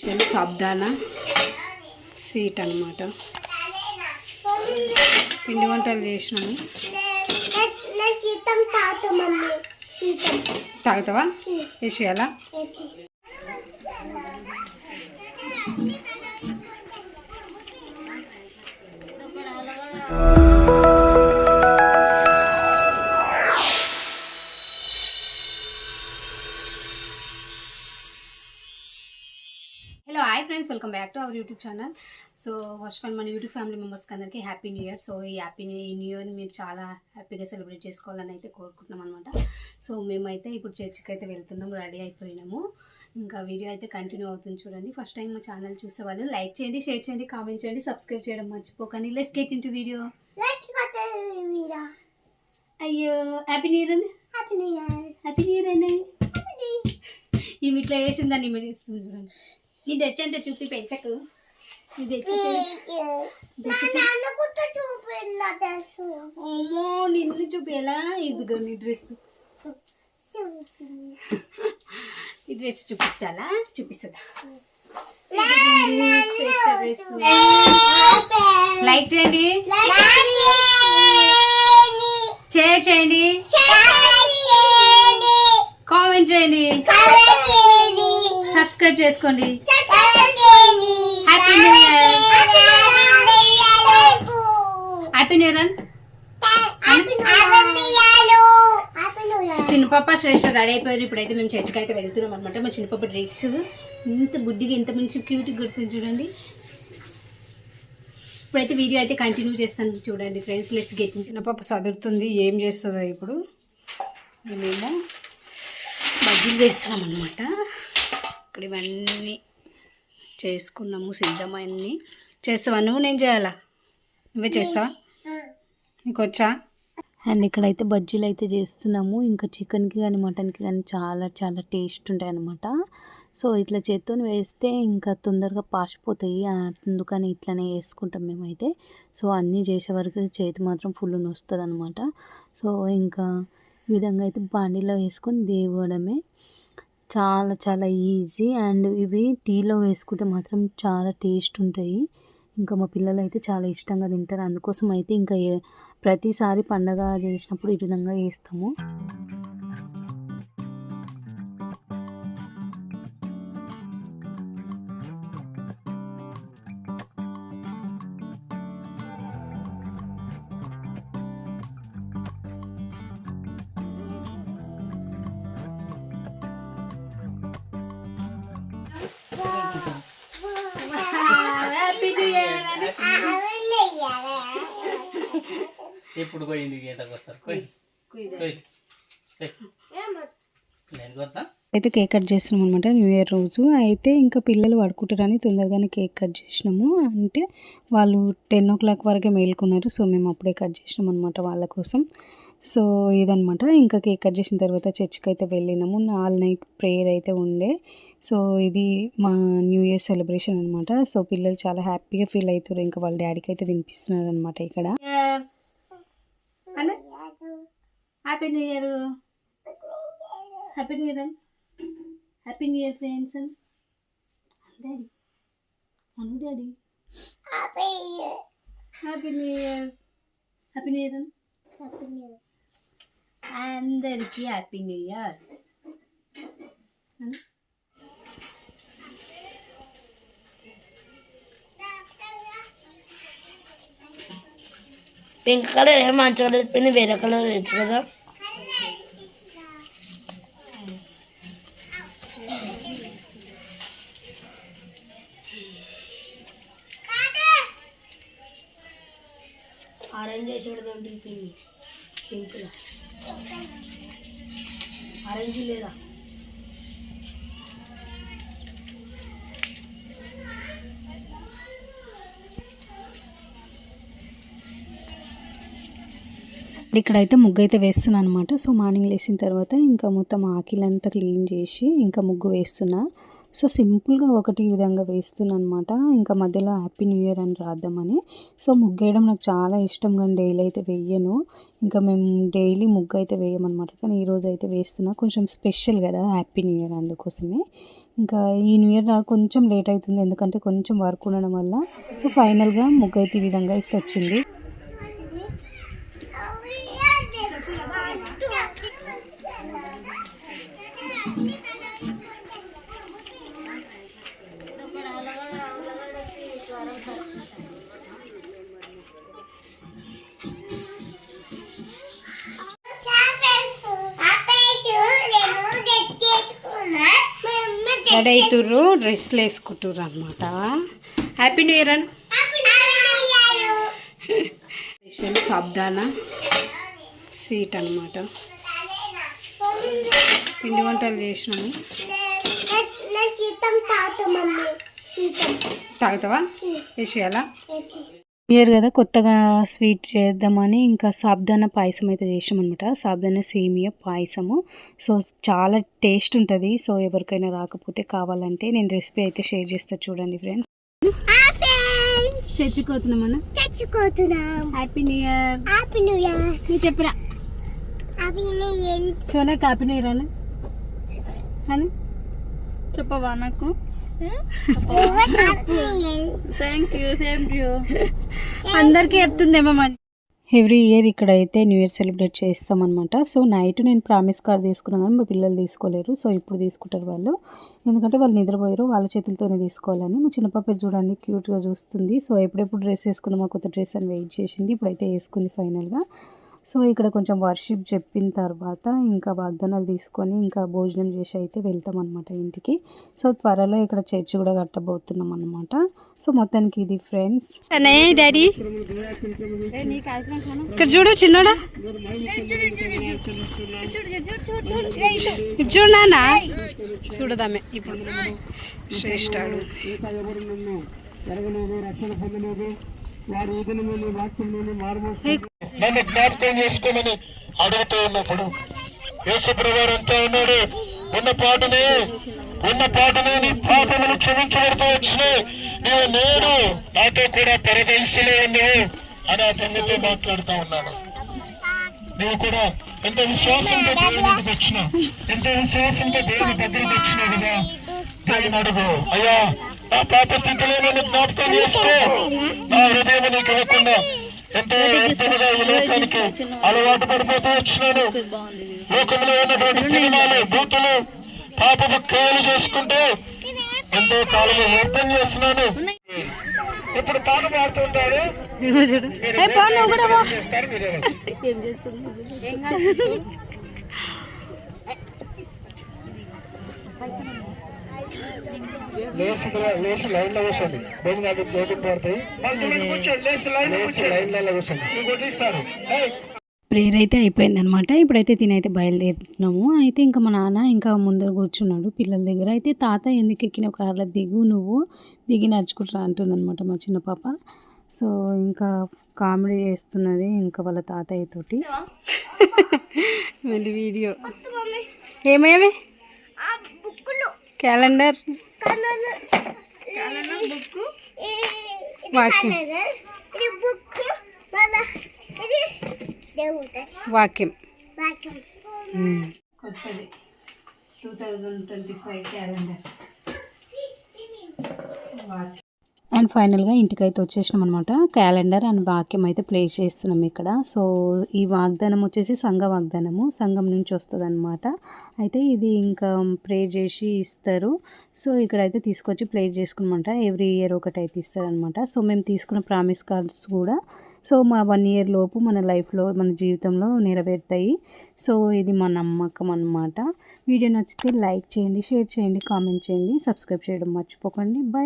Special సాబ్దానా? Sweet అనమాట పిండి వంటలు చేసినాము. తాగుతావా? వేసేయాలా back to our YouTube channel so first of all మన యూట్యూబ్ ఫ్యామిలీ మెంబర్స్కి అందరికీ హ్యాపీ న్యూ ఇయర్ సో ఈ హ్యాపీ న్యూ న్యూ ఇయర్ని మీరు చాలా హ్యాపీగా సెలబ్రేట్ చేసుకోవాలని అయితే కోరుకుంటున్నాం అనమాట సో మేమైతే ఇప్పుడు చర్చికి అయితే వెళ్తున్నాం రెడీ అయిపోయినాము. ఇంకా వీడియో అయితే కంటిన్యూ అవుతుంది చూడండి. ఫస్ట్ టైం మా ఛానల్ చూసే వాళ్ళు లైక్ చేయండి షేర్ చేయండి కామెంట్ చేయండి సబ్స్క్రైబ్ చేయడం మర్చిపోకండి. లెస్ గెట్ ఇంటూ వీడియో అయ్యో హ్యాపీ న్యూ ఇయర్ అండి. Happy new year happy new year అండి. ఇవి ఇట్లా వేసిందని మీరు ఇస్తుంది చూడండి. ఇది తెచ్చంటే చూపి పెంచకు ఇది నా నాన్న చూపేలా ఇదిగో నీ డ్రెస్ ఈ డ్రెస్ చూపిస్తాలా చూపిస్తుందా లైక్ చేయండి షేర్ చేయండి కామెంట్ చేయండి సబ్స్క్రైబ్ చేసుకోండి. Happy new year happy new year చిన్నపాప Shreshta ready అయిపోయారు. ఇప్పుడైతే మేము చర్చికి అయితే వెళ్తున్నాం అనమాట మా చిన్నపాప డ్రెస్ ఇంత బుడ్డిగా ఎంత మంచి క్యూట్గా గుర్తుంది చూడండి. ఇప్పుడైతే వీడియో అయితే కంటిన్యూ చేస్తాను చూడండి ఫ్రెండ్స్. లెస్ గెట్ చిన్నపాప చదువుతుంది ఏం చేస్తుందో ఇప్పుడు? మేమేమో బజ్జీలు వేస్తున్నాం అనమాట ఇక్కడ ఇవన్నీ చేసుకున్నాము సిద్ధమన్నీ చేస్తావా? నువ్వు నేను చేయాలా? నువ్వే చేస్తావా? నీకు వచ్చా? అండ్ ఇక్కడైతే బజ్జీలు అయితే చేస్తున్నాము. ఇంకా చికెన్కి కానీ మటన్కి కానీ చాలా చాలా టేస్ట్ ఉంటాయి అనమాట సో ఇట్లా చేత్తో వేస్తే ఇంకా తొందరగా పాసిపోతాయి. అందుకని ఇట్లనే వేసుకుంటాం మేమైతే. సో అన్నీ చేసే వరకు చేతి మాత్రం ఫుల్ నొస్తుంది అనమాట సో ఇంకా ఈ విధంగా అయితే బాండీలో వేసుకొని దేవడమే. చాలా చాలా ఈజీ. అండ్ ఇవి టీలో వేసుకుంటే మాత్రం చాలా టేస్ట్ ఉంటాయి. ఇంకా మా పిల్లలు అయితే చాలా ఇష్టంగా తింటారు. అందుకోసం అయితే ఇంకా ప్రతిసారి పండగ చేసినప్పుడు ఈ విధంగా వేస్తాము ఇప్పుడు పోయింది గీతకు వస్తారు? కొయ్ కొయ్ కొయ్. నేను కొత్తా అయితే కేక్ కట్ చేస్తున్నాం అనమాట న్యూ ఇయర్ రోజు. అయితే ఇంకా పిల్లలు పడుకుంటారని తొందరగానే కేక్ కట్ చేసినాము. అంటే వాళ్ళు టెన్ ఓ క్లాక్ వరకే మేలుకున్నారు సో మేము అప్పుడే కట్ చేసినాం అనమాట వాళ్ళ కోసం. సో ఇదనమాట ఇంకా కేక్ కట్ చేసిన తర్వాత చర్చ్కి అయితే వెళ్ళినాము. ఆల్ నైట్ ప్రేయర్ అయితే ఉండే. సో ఇది మా న్యూ ఇయర్ సెలబ్రేషన్ అనమాట సో పిల్లలు చాలా హ్యాపీగా ఫీల్ అవుతారు ఇంకా వాళ్ళ డాడీకి అయితే తినిపిస్తున్నారు అనమాట ఇక్కడ happy new year happy new year happy new year friends daddy Anu daddy happy new year happy new year అందరికీ happy new year pink colour ఏం మంచిగా కలర్ పిన్ని వేరే కలర్ తెచ్చు కదా. ఆరెంజ్ వేసి పెడదాం పింక్. ఆరెంజ్ లేదా? ఇక్కడైతే ముగ్గు అయితే వేస్తున్నాను అనమాట సో మార్నింగ్ లేసిన తర్వాత ఇంకా మొత్తం ఆకిలంతా క్లీన్ చేసి ఇంకా ముగ్గు వేస్తున్నా. సో సింపుల్గా ఒకటి విధంగా వేస్తున్నాను అనమాట ఇంకా మధ్యలో హ్యాపీ న్యూ ఇయర్ అని రాద్దామని. సో ముగ్గు వేయడం నాకు చాలా ఇష్టం కానీ డైలీ అయితే వేయను. ఇంకా మేము డైలీ ముగ్గు అయితే వేయమన్నమాట. కానీ ఈరోజు అయితే వేస్తున్నా. కొంచెం స్పెషల్ కదా హ్యాపీ న్యూ ఇయర్ అందుకోసమే. ఇంకా ఈ న్యూ ఇయర్ నాకు కొంచెం లేట్ అవుతుంది. ఎందుకంటే కొంచెం వర్క్ ఉండడం వల్ల. సో ఫైనల్గా ముగ్గు అయితే ఈ విధంగా అయితే వచ్చింది. రెడీ అవుతుర్రు డ్రెస్లు వేసుకుంటుర్రు అనమాట హ్యాపీ న్యూ ఇయర్ అని. స్పెషల్ సాబ్దానా స్వీట్ అనమాట పిండి వంటలు చేసినాము. తాగుతావా? వేసేయాలా ఇయర్ కదా కొత్తగా స్వీట్ చేద్దామని ఇంకా సాబ్దాన పాయసం అయితే చేసాం అనమాట సాబ్దాన సేమియా పాయసము. సో చాలా టేస్ట్ ఉంటుంది. సో ఎవరికైనా రాకపోతే కావాలంటే నేను రెసిపీ అయితే షేర్ చేస్తా చూడండి ఫ్రెండ్స్. తెచ్చుకోతున్నామన్నా చచ్చిపోతున్నాం. Happy new year! Happy new year! నువ్వు చెప్పరా? Happy new year! సోనాకి happy new year అని? అని? చెప్పవా నాకు? Thank you same to you అందరికీ చెప్తుందేమో మంచి ఎవ్రీ ఇయర్ ఇక్కడైతే న్యూ ఇయర్ సెలబ్రేట్ చేస్తామన్నమాట. సో నైట్ నేను ప్రామిస్ కార్డ్ తీసుకున్నాను కానీ మా పిల్లలు తీసుకోలేరు. సో ఇప్పుడు తీసుకుంటారు వాళ్ళు. ఎందుకంటే వాళ్ళు నిద్రపోయారు వాళ్ళ చేతులతోనే తీసుకోవాలని. మా చిన్న పాప చూడండి క్యూట్గా చూస్తుంది. సో ఎప్పుడెప్పుడు డ్రెస్ వేసుకుందామా కొత్త డ్రెస్ అని వెయిట్ చేసింది. ఇప్పుడైతే వేసుకుంది ఫైనల్గా సో ఇక్కడ కొంచెం వర్షిప్ చెప్పిన తర్వాత ఇంకా వాగ్దానాలు తీసుకొని ఇంకా భోజనం చేసి అయితే వెళ్తాం అనమాట ఇంటికి. సో త్వరలో ఇక్కడ చర్చి కూడా కట్టబోతున్నాం అనమాట సో మొత్తానికి ఇది ఫ్రెండ్స్. అనే డాడీ? ఇక్కడ చూడు చిన్నడా? ఇప్పుడు చూడు నాన్న. చూడదామే ఇప్పుడు శ్రేష్ఠాడు నన్ను జ్ఞాపకం చేసుకోమని అడుగుతూ ఉన్నప్పుడు యేసుప్రభువారు అంతా ఉన్నాడు. ఉన్న పాటనే ఉన్న పాటనే నీ పాపములు క్షమించబడుతూ వచ్చినాయి. నీవు నేడు నాతో కూడా పరదేశంలో ఉన్నావు అని ఆ తండ్రితో మాట్లాడుతూ ఉన్నాడు. నువ్వు కూడా ఎంత విశ్వాసంతో దేవుని దగ్గరికి ఎంత విశ్వాసంతో దేవుని దగ్గరికి వచ్చినా కదా దేవుని అడుగు. అయ్యా నా పాప స్థితిలో నన్ను జ్ఞాపకం చేసుకో. నా హృదయం నీకు ఇవ్వకుండా ఎంతో ఎంతగా ఈ లోకానికి అలవాటు పడిపోతూ వచ్చినాను లోకంలో ఉన్నటువంటి సినిమాలు బూతులు పాపపు క్రియలు చేసుకుంటూ ఎంతో కాలం వ్యర్థం చేస్తున్నాను. ఇప్పుడు పాట పాడుతుంటారు ఏ నువ్వు కూడా పో చేస్తారు మీరేమో. ఏం చేస్తుంది లేచి లేచి లైన్లో కూర్చోండి. భోజనం పడతాయి లేచి లైన్లో కూర్చోండి. కొట్టిస్తారు. ప్రేయర్ అయితే అయిపోయింది అనమాట ఇప్పుడైతే తినైతే బయలుదేరుతున్నాము. అయితే ఇంకా మా నాన్న ఇంకా ముందర కూర్చున్నాడు పిల్లల దగ్గర. అయితే తాత ఎందుకు ఎక్కిన కార్లో దిగు నువ్వు దిగి నడుచుకుంటా అంటుందన్నమాట మా చిన్న పాప. సో ఇంకా కామెడీ చేస్తున్నది ఇంకా వాళ్ళ తాతయ్య తోటి మళ్ళీ వీడియో? ఏమేమి? క్యాలెండర్. వాక్యం. వాక్యం. వాక్యం కొత్తది. Two thousand twenty five calendar and ఫైనల్గా ఇంటికైతే వచ్చేసినాం అనమాట క్యాలెండర్ అండ్ వాక్యం అయితే ప్లే చేస్తున్నాం ఇక్కడ. సో ఈ వాగ్దానం వచ్చేసి సంఘ వాగ్దానము. సంఘం నుంచి వస్తుంది అనమాట అయితే ఇది ఇంకా ప్రే చేసి ఇస్తారు. సో ఇక్కడైతే తీసుకొచ్చి ప్లే చేసుకున్నమాట. ఎవ్రీ ఇయర్ ఒకటి అయితే ఇస్తారనమాట. సో మేము తీసుకున్న ప్రామిస్ కార్డ్స్ కూడా సో మా వన్ ఇయర్ లోపు మన లైఫ్లో మన జీవితంలో నెరవేరుతాయి. సో ఇది మా నమ్మకం అన్నమాట. వీడియో నచ్చితే లైక్ చేయండి షేర్ చేయండి కామెంట్ చేయండి. సబ్స్క్రైబ్ చేయడం మర్చిపోకండి. బై